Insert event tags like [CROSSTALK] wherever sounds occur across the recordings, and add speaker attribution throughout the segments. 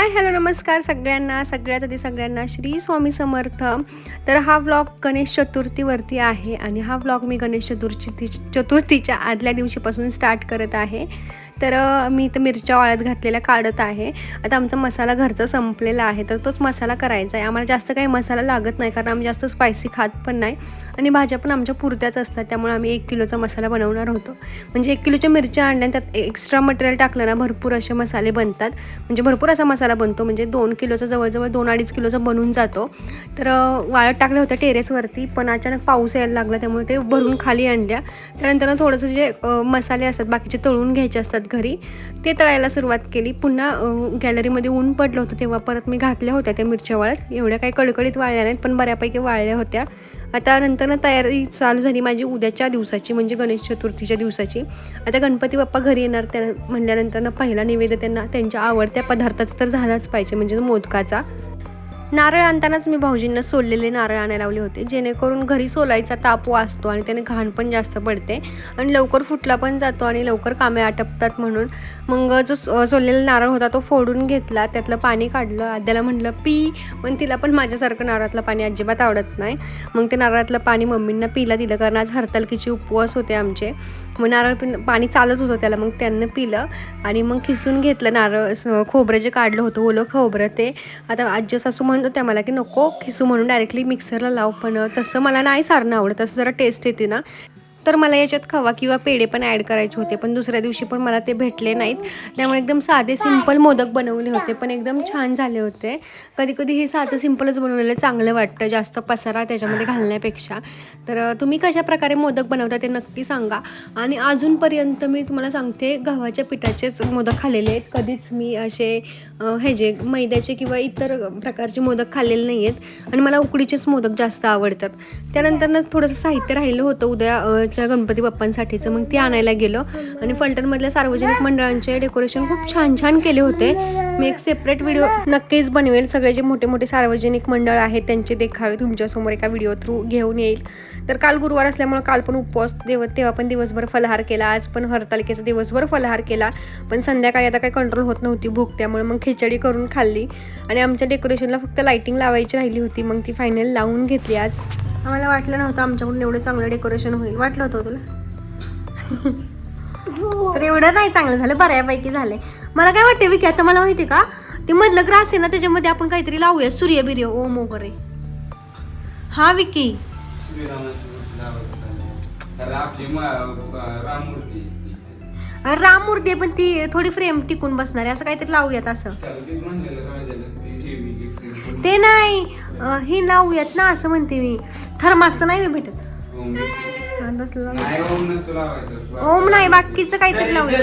Speaker 1: Hi hello नमस्कार सगळ्यांना. सगळ्यात आधी सगळ्यांना श्री स्वामी समर्थ. तर हा व्लॉग गणेश चतुर्थीवरती आहे आणि हा व्लॉग मी गणेश चतुर्थी चतुर्थीच्या आदल्या दिवशीपासून स्टार्ट करत आहे. तर मी इथं मिरच्या वाळत घातलेल्या काढत आहे. आता आमचा मसाला घरचा संपलेला आहे तर तोच मसाला करायचा आहे. आम्हाला जास्त काही मसाला लागत नाही कारण आम्ही जास्त स्पायसी खात पण नाही. आणि भाज्या पण आमच्या पुरत्याच असतात त्यामुळे आम्ही एक किलोचा मसाला बनवणार होतो. म्हणजे एक किलोच्या मिरच्या आणल्या आणि त्यात एक्स्ट्रा मटेरियल टाकलं ना भरपूर असे मसाले बनतात. म्हणजे भरपूर असा मसाला बनतो म्हणजे दोन किलोचा जवळजवळ दोन अडीच किलोचा बनून जातो. तर वाळत टाकलं होतं टेरेसवरती पण अचानक पाऊस यायला लागला त्यामुळे ते भरून खाली आणल्या. त्यानंतर थोडंसं जे मसाले असतात बाकीचे तळून घ्यायचे असतात घरी. ते तळायला सुरुवात केली. पुन्हा गॅलरीमध्ये ऊन पडलं होतं तेव्हा परत मी घातल्या होत्या त्या मिरच्या वाळत. एवढ्या काही कडकडीत वाळल्या नाहीत पण बऱ्यापैकी वाळल्या होत्या. आता नंतर तयारी चालू झाली माझी उद्याच्या दिवसाची म्हणजे गणेश चतुर्थीच्या दिवसाची. आता गणपती बाप्पा घरी येणार त्या म्हणल्यानंतर पहिला निवेद त्यांना त्यांच्या आवडत्या पदार्थाचा तर झालाच पाहिजे म्हणजे मोदकाचा. नारळ आणतानाच मी भाऊजींना सोललेले नारळ आणायला लावले होते. जेणेकरून घरी सोलायचा ताप वाचतो आणि त्याने घाण पण जास्त पडते. आणि लवकर फुटला पण जातो आणि लवकर कामे आटपतात म्हणून. मग जो सो- सोललेला नारळ होता तो फोडून घेतला त्यातलं पाणी काढलं. आद्याला म्हटलं पी. पण तिला पण माझ्यासारखं नारळातलं पाणी अजिबात आवडत नाही. मग ते नारळातलं पाणी मम्मींना पिला दिलं कारण आज हरतालकीचे उपवास होते आमचे. मग नारळ पिण पाणी चालत होतं त्याला मग त्यांना पिलं आणि मग खिसून घेतलं नारळ खोबरं जे काढलं होतं ओलं खोबरं ते. आता आजी सासू म्हणत होत्या मला की नको खिसू म्हणून डायरेक्टली मिक्सरला लाव पण तसं मला नाही सारणं आवडत तसं जरा टेस्ट येते ना. तर मला याच्यात खवा किंवा पेढे पण ॲड करायचे होते पण दुसऱ्या दिवशी पण मला ते भेटले नाहीत. त्यामुळे एकदम साधे सिंपल मोदक बनवले होते पण एकदम छान झाले होते. कधी कधी हे साधं सिंपलच बनवलेलं चांगलं वाटतं जास्त पसारा त्याच्यामध्ये घालण्यापेक्षा. तर तुम्ही कशा प्रकारे मोदक बनवता ते नक्की सांगा. आणि अजूनपर्यंत मी तुम्हाला सांगते गव्हाच्या पिठाचेच मोदक खाल्लेले आहेत. कधीच मी असे हे जे मैद्याचे किंवा इतर प्रकारचे मोदक खाल्लेले नाही आहेत आणि मला उकडीचेच मोदक जास्त आवडतात. त्यानंतरच थोडंसं साहित्य राहिलं होतं उद्या अ, च्या गणपती बाप्पांसाठीचं मग ते आणायला गेलो. आणि फलटणमधल्या सार्वजनिक मंडळांचे डेकोरेशन खूप छान छान केले होते. मी एक सेपरेट व्हिडिओ नक्कीच बनवेल. सगळे जे मोठे मोठे सार्वजनिक मंडळ आहेत त्यांचे देखावे तुमच्यासमोर एका व्हिडिओ थ्रू घेऊन येईल. तर काल गुरुवार असल्यामुळे काल पण उपवास देव तेव्हा पण दिवसभर फलहार केला. आज पण हरतालिकेचा दिवसभर फलहार केला. पण संध्याकाळी आता काही कंट्रोल होत नव्हती भूक त्यामुळे मग खिचडी करून खाल्ली. आणि आमच्या डेकोरेशनला फक्त लाईटिंग लावायची राहिली होती. मग ती फायनल लावून घेतली आज. आम्हाला वाटलं नव्हतं आमच्याकडून एवढं चांगलं डेकोरेशन होईल. वाटलं होतं तुला? [LAUGHS] तर एवढं नाही चांगलं झालं. बऱ्यापैकी झालंय. मला काय वाटते विकी आता मला माहिती का? ते मधलं ग्रास आहे ना त्याच्यामध्ये आपण काहीतरी लावूया सूर्य बिर्य ओम वगैरे. हा विकी. राम मूर्ती पण ती थोडी फ्रेम टिकून बसणार आहे असं काहीतरी लावूयात असं.
Speaker 2: ती
Speaker 1: नाही हे लावूयात ना असं म्हणते मी. थर्मास तर नाही मी भेटत
Speaker 2: ओम. नाही
Speaker 1: बाकीचं काहीतरी लावूया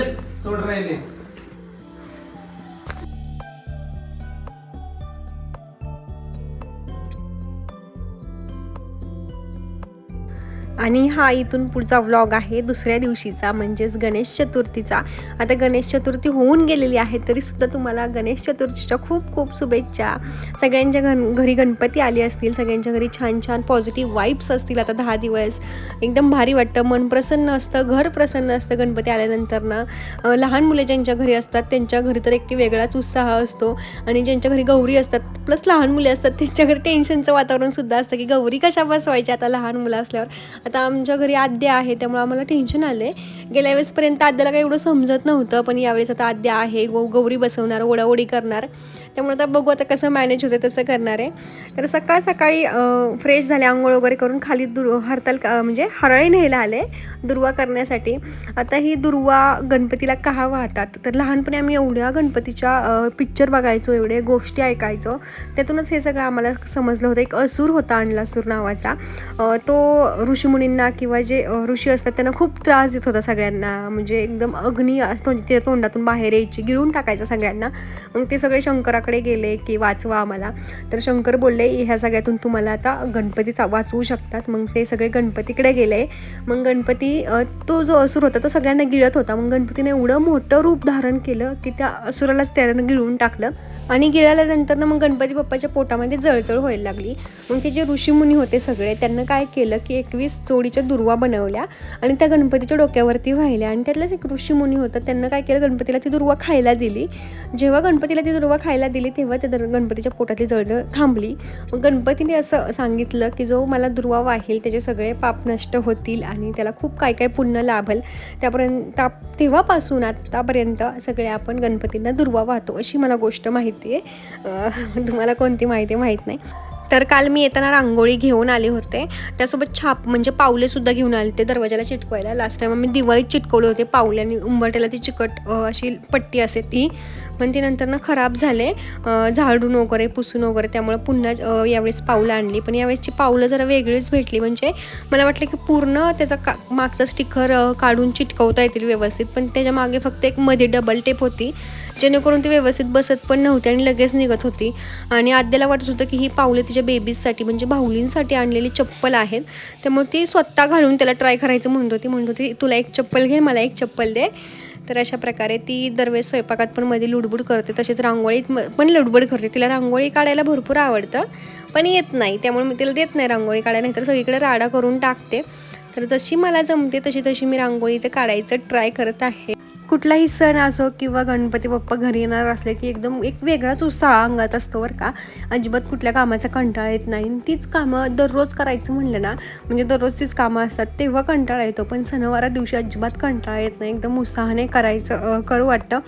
Speaker 1: आणि हा इथून पुढचा व्लॉग आहे दुसऱ्या दिवशीचा म्हणजेच गणेश चतुर्थीचा. आता गणेश चतुर्थी होऊन गेलेली आहे तरीसुद्धा तुम्हाला गणेश चतुर्थीच्या खूप खूप शुभेच्छा. सगळ्यांच्या घन घरी गणपती आले असतील सगळ्यांच्या घरी छान छान पॉझिटिव्ह वाईब्स असतील आता दहा दिवस. एकदम भारी वाटतं मन प्रसन्न असतं घर प्रसन्न असतं गणपती आल्यानंतर ना लहान मुले ज्यांच्या घरी असतात त्यांच्या घरी तर एक वेगळाच उत्साह असतो. आणि ज्यांच्या घरी गौरी असतात प्लस लहान मुले असतात त्यांच्या घरी टेन्शनचं वातावरण सुद्धा असतं की गौरी कशा बसवायच्या आता लहान मुलं असल्यावर. आता आता आमच्या घरी आद्या आहे त्यामुळे आम्हाला टेन्शन आले गेल्या वेळेसपर्यंत आद्याला काही एवढं समजत नव्हतं पण यावेळेस आता आद्या आहे गौ गौरी बसवणार ओढाओढी करणार. त्यामुळे आता बघू आता कसं मॅनेज होते तसं करणार आहे. तर सकाळ सकाळी फ्रेश झाले आंघोळ वगैरे करून खाली दुर् हरताल म्हणजे हरळी न्यायला आले दुर्वा करण्यासाठी. आता ही दुर्वा गणपतीला का वाहतात? तर लहानपणी आम्ही एवढ्या गणपतीच्या पिक्चर बघायचो एवढे गोष्टी ऐकायचो. त्यातूनच हे सगळं आम्हाला समजलं होतं. एक असूर होता अंडलासूर नावाचा. तो ऋषीमुनींना किंवा जे ऋषी असतात त्यांना खूप त्रास देत होता सगळ्यांना. म्हणजे एकदम अग्नी असतो म्हणजे ते तोंडातून बाहेर यायची गिळून टाकायचं सगळ्यांना. मग ते सगळे शंकरा शंकराकडे गेले की वाचवा आम्हाला. तर शंकर बोलले ह्या सगळ्यातून तुम्हाला आता गणपतीचा वाचवू शकतात. मग ते सगळे गणपतीकडे गेले. मग गणपती तो जो असुर होता तो सगळ्यांना गिळत होता. मग गणपतीने एवढं मोठं रूप धारण केलं की त्या असुरालाच त्यानं गिळून टाकलं. आणि गिळाल्यानंतर ना मग गणपती बाप्पाच्या पोटामध्ये जळजळ व्हायला लागली. मग ते जे ऋषीमुनी होते सगळे त्यांना काय केलं की एकवीस चोडीच्या दुर्वा बनवल्या आणि त्या गणपतीच्या डोक्यावरती वाहिल्या आणि त्यातलाच एक ऋषीमुनी होता त्यांना काय केलं गणपतीला ती दुर्वा खायला दिली. जेव्हा गणपतीला ती दुर्वा खायला दिली तेव्हा त्या गणपतीच्या पोटातली जळजळ थांबली. मग गणपतीने असं सांगितलं की जो मला दुर्वा वाहेल त्याचे सगळे पाप नष्ट होतील आणि त्याला खूप काय काय पुण्य लाभल. त्यापर्यंत तेव्हापासून आत्तापर्यंत सगळे आपण गणपतींना दुर्वा वाहतो अशी मला गोष्ट माहिती आहे तुम्हाला कोणती माहिती माहीत नाही. तर काल मी येताना रांगोळी घेऊन आले होते. त्यासोबत छाप म्हणजे पावलेसुद्धा घेऊन आले होते दरवाजाला चिटकवायला. लास्ट टाईम आम्ही दिवाळीत चिटकवले होते पावले आणि उंबरट्याला ती चिकट अशी पट्टी असते ती. पण ती नंतर ना खराब झाले. झाडून वगैरे पुसून वगैरे त्यामुळे पुन्हा यावेळेस पावलं आणली. पण यावेळेसची पावलं जरा वेगळीच भेटली. म्हणजे मला वाटलं की पूर्ण त्याचा का मागचा स्टिकर काढून चिटकवता येतील व्यवस्थित. पण त्याच्यामागे फक्त एक मध्ये डबल टेप होती. जेणेकरून ती व्यवस्थित बसत पण नव्हती आणि लगेच निघत होती. आणि आद्याला वाटत होतं की ही पावले तिच्या बेबीजसाठी म्हणजे भाऊलींसाठी आणलेली चप्पल आहेत. त्यामुळे ती स्वतः घालून त्याला ट्राय करायचं म्हणत होती. म्हणत होती तुला एक चप्पल घे मला एक चप्पल दे. तर अशा प्रकारे ती दरवेळेस स्वयंपाकात पण मध्ये लुडबुड करते. तसेच रांगोळीत पण लुडबुड करते. तिला रांगोळी काढायला भरपूर आवडतं पण येत नाही. त्यामुळे मी तिला देत नाही रांगोळी काढायला नाही तर सगळीकडे राडा करून टाकते. तर जशी मला जमते तशी तशी मी रांगोळी इथे काढायचं ट्राय करत आहे. कुठलाही सण असो किंवा गणपती बाप्पा घरी येणार असले की एकदम एक वेगळाच उत्साह अंगात असतो बरं का. अजिबात कुठल्या कामाचा कंटाळा येत नाही. आणि तीच कामं दररोज करायचं म्हणलं ना म्हणजे दररोज तीच कामं असतात तेव्हा कंटाळा येतो. पण सणवारा दिवशी अजिबात कंटाळा येत नाही. एकदम उत्साहाने करायचं करू वाटतं.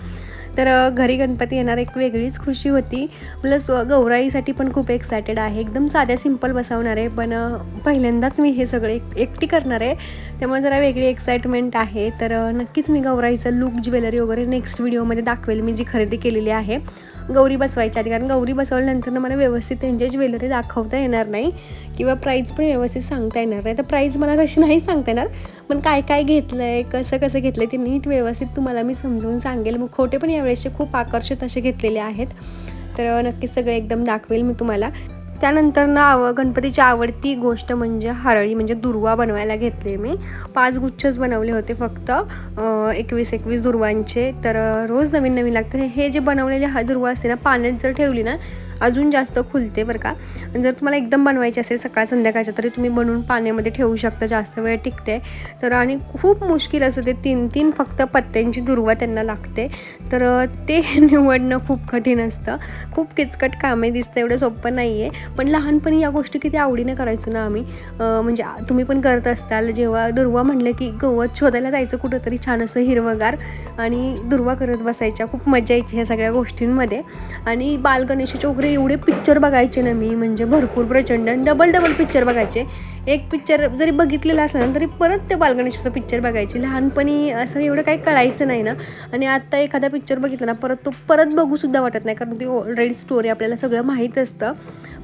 Speaker 1: तर घरी गणपती येणार एक वेगळीच खुशी होती. प्लस गौराईसाठी पण खूप एक्सायटेड आहे. एकदम साध्या सिंपल बसवणार आहे पण पहिल्यांदाच मी हे सगळे एक- एकटी करणार आहे. त्यामुळे जरा वेगळी एक्साइटमेंट आहे. तर नक्कीच मी गौराईचं लुक ज्वेलरी वगैरे नेक्स्ट व्हिडिओमध्ये दाखवेल. मी जी खरेदी केलेली आहे गौरी बसवायच्या आधी. कारण गौरी बसवल्यानंतर मला व्यवस्थित त्यांची ज्वेलरी दाखवता येणार नाही. किंवा प्राईज पण व्यवस्थित सांगता येणार नाही. तर प्राईज मला तशी नाही सांगता येणार. पण काय काय घेतलं आहे कसं कसं घेतलं आहे ते नीट व्यवस्थित तुम्हाला मी समजून सांगेल. मग खोटे पण यावेळेसचे खूप आकर्षित असे घेतलेले आहेत. तर नक्कीच सगळे एकदम दाखवेल मी तुम्हाला. त्यानंतर ना आव गणपतीची आवडती गोष्ट म्हणजे हरळी म्हणजे दुर्वा बनवायला घेतले मी. पाच गुच्छच बनवले होते फक्त. एकवीस एकवीस दुर्वांचे. तर रोज नवीन नवीन लागतं. हे जे बनवलेले हा दुर्वा असते ना पाण्यात जर ठेवली ना अजून जास्त खुलते बरं का. जर तुम्हाला एकदम बनवायची असेल सकाळ संध्याकाळच्या तरी तुम्ही बनवून पाण्यामध्ये ठेवू शकता जास्त वेळ टिकते. तर आणि खूप मुश्किल असं ते तीन तीन फक्त पत्त्यांची दुर्वा त्यांना लागते. तर ते [LAUGHS] निवडणं खूप कठीण असतं. खूप किचकट कामे दिसतं एवढं सोपं नाही आहे पण लहानपणी या गोष्टी किती आवडीने करायचो ना आम्ही. म्हणजे तुम्ही पण करत असताल जेव्हा दुर्वा म्हणलं की गवत शोधायला जायचं कुठंतरी छान असं हिरवगार आणि दुर्वा करत बसायच्या. खूप मजा यायची ह्या सगळ्या गोष्टींमध्ये. आणि बाल गणेशाचे वगैरे एवढे पिक्चर बघायचे ना मी म्हणजे भरपूर प्रचंड आणि डबल डबल पिक्चर बघायचे. एक पिक्चर जरी बघितलेला असला ना तरी परत ते बालगणेशाचं पिक्चर बघायचे. लहानपणी असं एवढं काही कळायचं नाही ना. आणि आत्ता एखादा पिक्चर बघितला ना परत तो परत बघूसुद्धा वाटत नाही कारण ती ऑलरेडी स्टोरी आपल्याला सगळं माहीत असतं.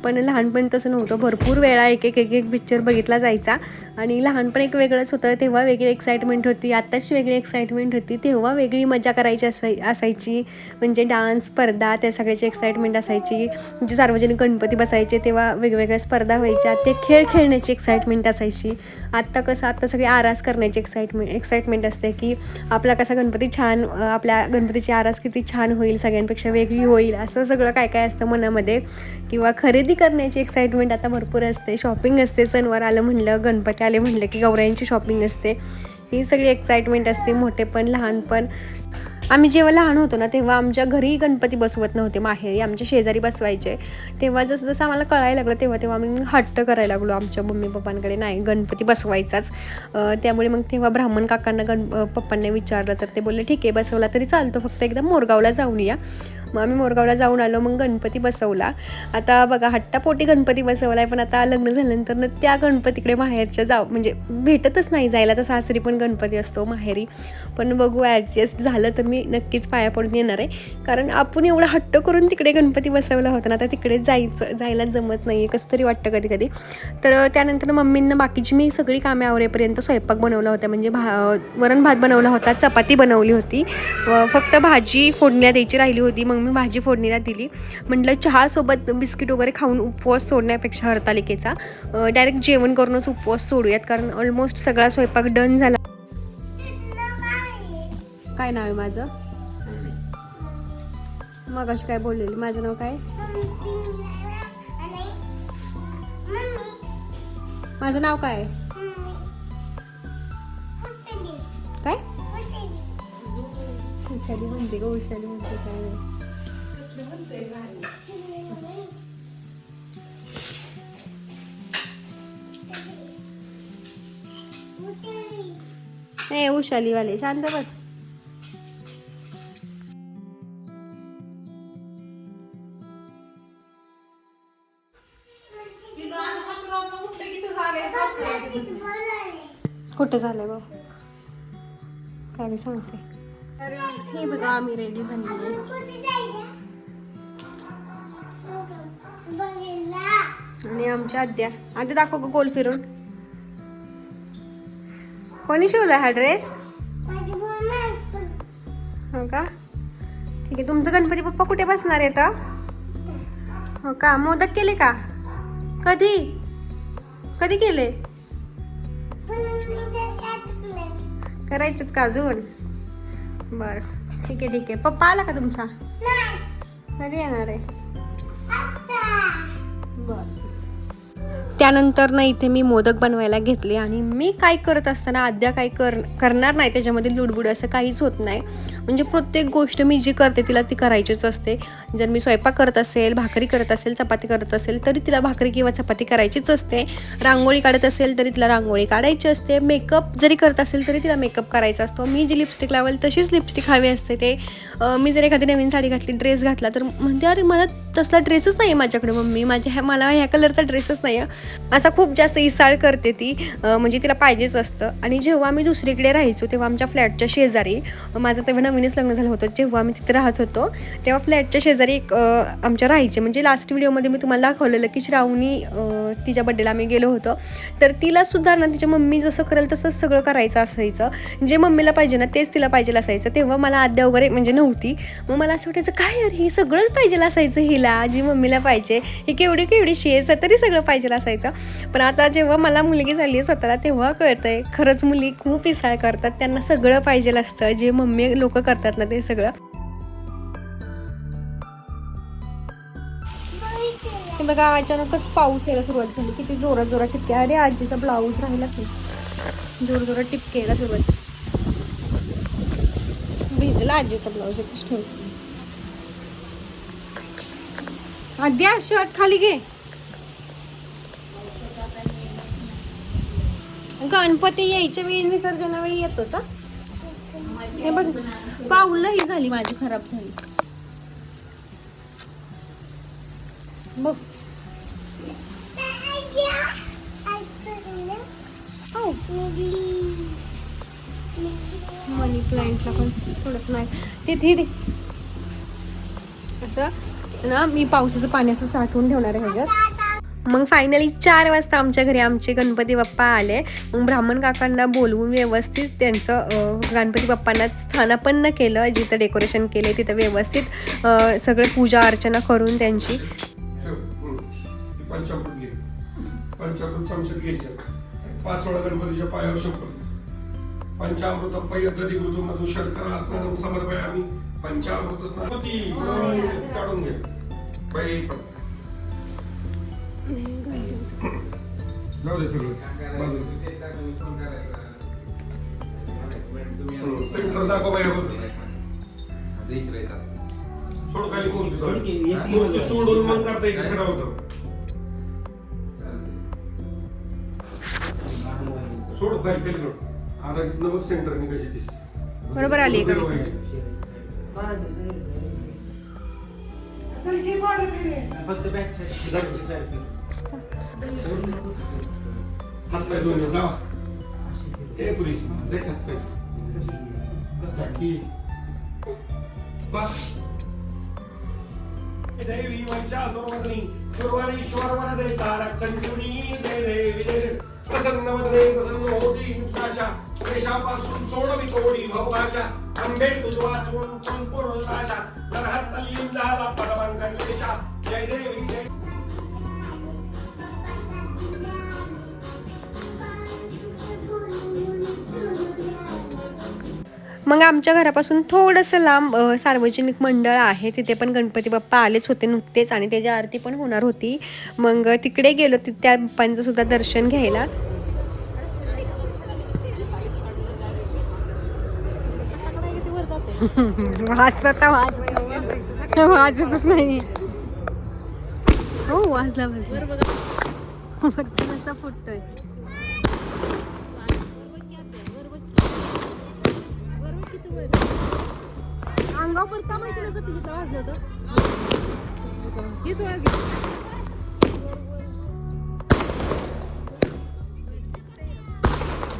Speaker 1: पण लहानपणी तसं नव्हतं. भरपूर वेळा एक एक एक एक पिक्चर बघितला जायचा. आणि लहानपण एक वेगळंच होतं तेव्हा वेगळी एक्साइटमेंट होती. आत्ताची वेगळी एक्साइटमेंट होती तेव्हा वेगळी मजा करायची असाय असायची. म्हणजे डान्स स्पर्धा त्या सगळ्याची एक्साइटमेंट असायची. म्हणजे सार्वजनिक गणपती बसायचे तेव्हा वेगवेगळ्या स्पर्धा व्हायच्या. ते खेळ खेळण्याची एक्साइटमेंट असायची. आत्ता कसं आत्ता सगळी आरास करण्याची एक्साइटमेंट एक्साइटमेंट असते की आपला कसा गणपती छान आपल्या गणपतीची आरास किती छान होईल सगळ्यांपेक्षा वेगळी होईल. असं सगळं काय काय असतं मनामध्ये. किंवा खरेदी करण्याची एक्साइटमेंट आता भरपूर असते. शॉपिंग असते सणवार आलं म्हणलं गणपती आले म्हणलं की गौऱ्यांची शॉपिंग असते. ही सगळी एक्साइटमेंट असते मोठे पण लहानपण आम्ही जेव्हा लहान होतो ना तेव्हा आमच्या घरी गणपती बसवत नव्हते माहेरी. आमच्या शेजारी बसवायचे. तेव्हा जसं जसं आम्हाला कळायला लागलं तेव्हा तेव्हा आम्ही हट्ट करायला लागलो आमच्या मम्मी पप्पांकडे. नाही गणपती बसवायचाच. त्यामुळे मग तेव्हा ब्राह्मण काकांना गण पप्पांना विचारलं तर ते बोलले ठीक आहे बसवला तरी चालतो. फक्त एकदा मोरगावला जाऊन या. मग आम्ही मोरगावला जाऊन आलो मग गणपती बसवला. आता बघा हट्टापोटी गणपती बसवला आहे पण आता लग्न झाल्यानंतर ना त्या गणपतीकडे माहेरच्या जाऊ म्हणजे भेटतच नाही जायला. तर सासरी पण गणपती असतो माहेरी. पण बघू ॲडजस्ट झालं तर मी नक्कीच पाया पडून येणार आहे. कारण आपण एवढा हट्ट करून तिकडे गणपती बसवला होता ना आता तिकडे जायचं जायला जमत नाही आहे कसं तरी वाटतं कधी कधी. तर त्यानंतर मम्मींना बाकीची मी सगळी कामे आवरेपर्यंत स्वयंपाक बनवला होता. म्हणजे भा वरण भात बनवला होता चपाती बनवली होती. व फक्त भाजी फोडण्यात द्यायची राहिली होती. मग मी भाजी फोडणीला दिली. म्हटलं चहासोबत बिस्किट वगैरे खाऊन उपवास सोडण्यापेक्षा हरतालिकेचा डायरेक्ट जेवण करूनच उपवास सोडूयात. कारण ऑलमोस्ट सगळा स्वयंपाक डन झाला. काय नाव आहे माझं? मग अशी काय बोललेली? माझं नाव काय? माझं नाव काय? काय? विशाली म्हणते का विशाली म्हणते काय? नाही उशालीवाले शांत बस. कुठं झालंय बाबा? काय मी सांगते. हे बघा आम्ही रेडी झालेली. आणि आमच्या आद्या. आद्या दाखव गोल फिरून. कोणी शिवला हा ड्रेस? हो का? ठीक आहे तुमचं गणपती बाप्पा कुठे बसणार आहे तर? हो का? मोदक केले का? कधी? कधी केले? करायचेत का अजून? बर ठीक आहे ठीक आहे. पप्पा आला का तुमचा? कधी येणार आहे? त्यानंतर ना इथे मी मोदक बनवायला घेतले आणि मी काय करत असताना अद्या काय कर करणार नाही त्याच्यामध्ये लुडबुड असं काहीच होत नाही. म्हणजे प्रत्येक गोष्ट मी जी करते तिला ती करायचीच असते. जर मी स्वयंपाक करत असेल भाकरी करत असेल चपाती करत असेल तरी तिला भाकरी किंवा चपाती करायचीच असते. रांगोळी काढत असेल तरी तिला रांगोळी काढायची असते. मेकअप जरी करत असेल तरी तिला मेकअप करायचा असतो. मी जी लिपस्टिक लावेल तशीच लिपस्टिक हवी असते ते. मी जर एखादी नवीन साडी घातली ड्रेस घातला तर म्हणते अरे मला तसला ड्रेसच नाही आहे माझ्याकडे मम्मी. माझ्या ह्या मला ह्या कलरचा ड्रेसच नाही आहे असा खूप जास्त इसाळ करते ती. म्हणजे तिला पाहिजेच असतं. आणि जेव्हा मी दुसरीकडे राहायचो तेव्हा आमच्या फ्लॅटच्या शेजारी माझं तेव्हा नवीनच लग्न झालं होतं. जेव्हा आम्ही तिथे राहत होतो तेव्हा फ्लॅटच्या शेजारी एक आमच्या राहायचे. म्हणजे लास्ट व्हिडिओमध्ये मी तुम्हाला दाखवलेलं की श्रावणी तिच्या बड्डेला आम्ही गेलो होतो. तर तिला सुद्धा ना तिच्या मम्मी जसं करेल तसंच सगळं करायचं असायचं. जे मम्मीला पाहिजे ना तेच तिला पाहिजे असायचं. तेव्हा मला आद्या वगैरे म्हणजे नव्हती. मग मला असं वाटायचं काय यार हे सगळंच पाहिजे असायचं हिला. जी मम्मीला पाहिजे ही केवढी केवढी शेज आहे तरी सगळं पाहिजे असायचं. पण आता जेव्हा मला मुलगी झाली आहे स्वतःला तेव्हा कळतंय खरंच मुली खूप इसाळ करतात. त्यांना सगळं पाहिजे असतं. जे मम्मी लोक करतात ना ते सगळं. हे बघा अचानकच पाऊस यायला सुरुवात झाली. किती जोरात जोरात टिपके अरे आजीचा ब्लाऊज राहिला की जोर जोरात टिपके यायला सुरुवात झाली. भिजला आजीचा ब्लाऊज इथेच ठेव आद्या शर्ट खाली घे. गणपती यायच्या वेळी विसर्जनावेळी येतोच हे बघ. बाऊल ही झाली माझी खराब झाली. बघ. हो. मनी प्लांटला पण थोडंच नाही. तिथे दे. असं ना मी पावसाचं पाणी असं साठवून ठेवणार आहे ह्याच्यात. मग फायनली चार वाजता आमच्या घरी आमचे गणपती बाप्पा आले. मग ब्राह्मण काकांना बोलवून व्यवस्थित त्यांचं गणपती बाप्पांना स्थानापन्न केलं. जिथं डेकोरेशन केले तिथं व्यवस्थित सगळं पूजा अर्चना करून त्यांची.
Speaker 3: पंचामृत पंचामृत चमच्यात घ्यायचं. पाच वेळा गणपतीच्या पायावर पंचामृत पय दधी गुरु मधु शर्करा स्नानम समर्पयामी पंचामृत स्नान काढून घे पै पण जाऊ दे सगळं बाजूला. दाखव बायावर सोड खाली सोडून मग करता येईल खरं होतं सोड खाली खाली सोड आता बघ सेंटरने कशी दिसते
Speaker 1: बरोबर आली का
Speaker 4: फक्त बॅक
Speaker 3: हात पाय दोन्ही जावा ए पुरी देख हात पाय. बाकी पा देवी वंशा सर्वगणी सुरवरीश्वर वरदे तारक संजीवनी दे देवी दे दे. प्रसन्न वदने प्रसन्न होती आशा देशापासून सोडवी तोडी भवभाषा आंबे तुझ वाचून संपूर्ण आशा जय देवी जय
Speaker 1: मग आमच्या घरापासून थोडंसं लांब सार्वजनिक मंडळ आहे. तिथे पण गणपती बाप्पा आलेच होते नुकतेच आणि त्याची आरती पण होणार होती. मग तिकडे गेलो तिथे त्या बाप्पांचं सुद्धा दर्शन घ्यायला. [LAUGHS] वाजत वाज वाजतच नाही हो वाजला वाजला. वरती मस्त फुटतोय. अंगावर पडता माहिती नसतं तिच्या वाजलं होतं.
Speaker 5: तीच वाजली.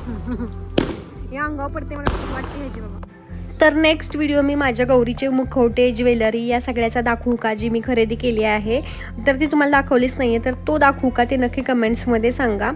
Speaker 5: [LAUGHS]
Speaker 1: या अंगावर पडते मला वाटते ह्याची बाबा. तर नेक्स्ट व्हिडिओ मी माझ्या गौरीचे मुखवटे ज्वेलरी या सगळ्याचा दाखवू का जी मी खरेदी केली आहे? तर ती तुम्हाला दाखवलीच नाही आहे तर तो दाखवू का ते नक्की कमेंट्समध्ये सांगा.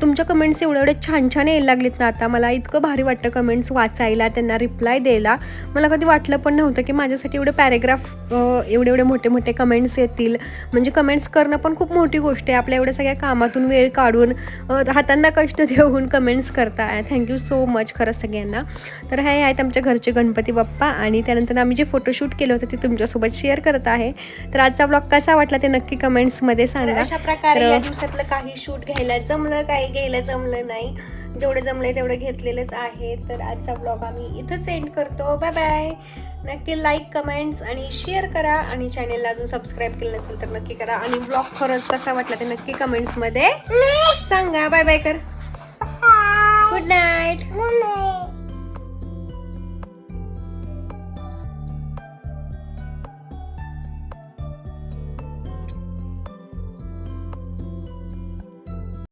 Speaker 1: तुमच्या कमेंट्स एवढे एवढे छान छान यायला लागलेत ना आता. मला इतकं भारी वाटतं कमेंट्स वाचायला त्यांना रिप्लाय द्यायला. मला कधी वाटलं पण नव्हतं की माझ्यासाठी एवढे पॅरेग्राफ एवढे एवढे मोठे मोठे कमेंट्स येतील. म्हणजे कमेंट्स करणं पण खूप मोठी गोष्ट आहे. आपल्या एवढ्या सगळ्या कामातून वेळ काढून हातांना कष्ट देऊन कमेंट्स करताय. थँक्यू सो मच खरंच सगळ्यांना. तर हे आहेत आमच्या घरचे गणपती. गणपती बाप्पा आणि त्यानंतर आम्ही जे फोटोशूट केलं होतं ते तुमच्यासोबत शेअर करत आहे. तर आजचा ब्लॉग कसा वाटला ते नक्की कमेंट्समध्ये सांगा. अशा प्रकारे या दिवसातलं काही शूट घ्यायला जमलं काही घ्यायला जमलं नाही. जेवढे जमले तेवढे घेतलेलेच आहे. तर आजचा ब्लॉग आम्ही इथंच एंड करतो. बाय बाय नक्की लाईक कमेंट्स आणि शेअर करा. आणि चॅनेलला अजून सबस्क्राईब केलं नसेल तर नक्की करा. आणि ब्लॉग खरंच कसा वाटला ते नक्की कमेंट्समध्ये सांगा. बाय बाय कर. Good night